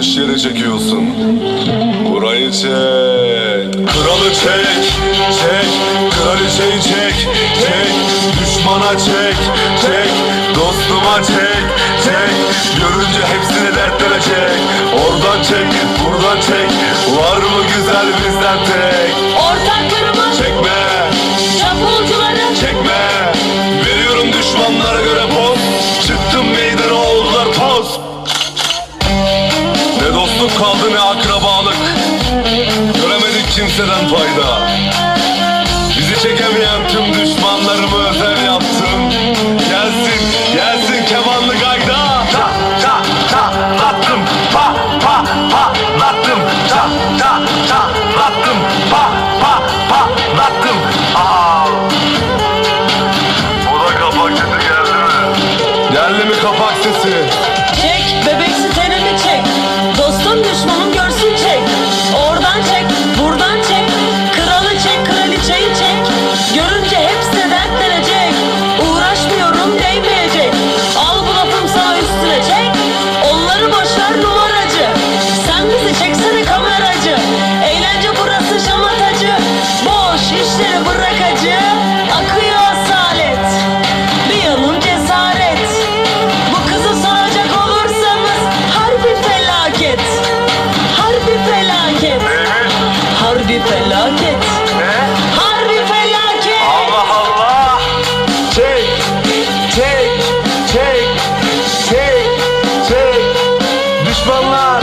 Yanlış yere çekiyorsun. Burayı çek. Kralı çek, çek. Kraliçeyi çek, çek. Düşmana çek, çek. Dostuma çek, çek. Görünce hepsini dertlere çek. Oradan çek, buradan çek. Var mı güzel bizden tek? Dostluk kaldı ne akrabalık. Göremedik kimseden fayda. Bizi çekemeyen tüm düşmanlarımı özel yaptım. Gelsin, gelsin kemanlı gayda. Ta ta ta lattım, pa pa pa lattım. Ta ta ta lattım, pa pa pa lattım. Aa. O da kapak sesi geldi mi? Geldi mi kapak sesi? çek bebeksi Harbi felaket. Ne? Harbi felaket. Allah Allah. Çek, çek, çek, çek, çek. Düşmanlar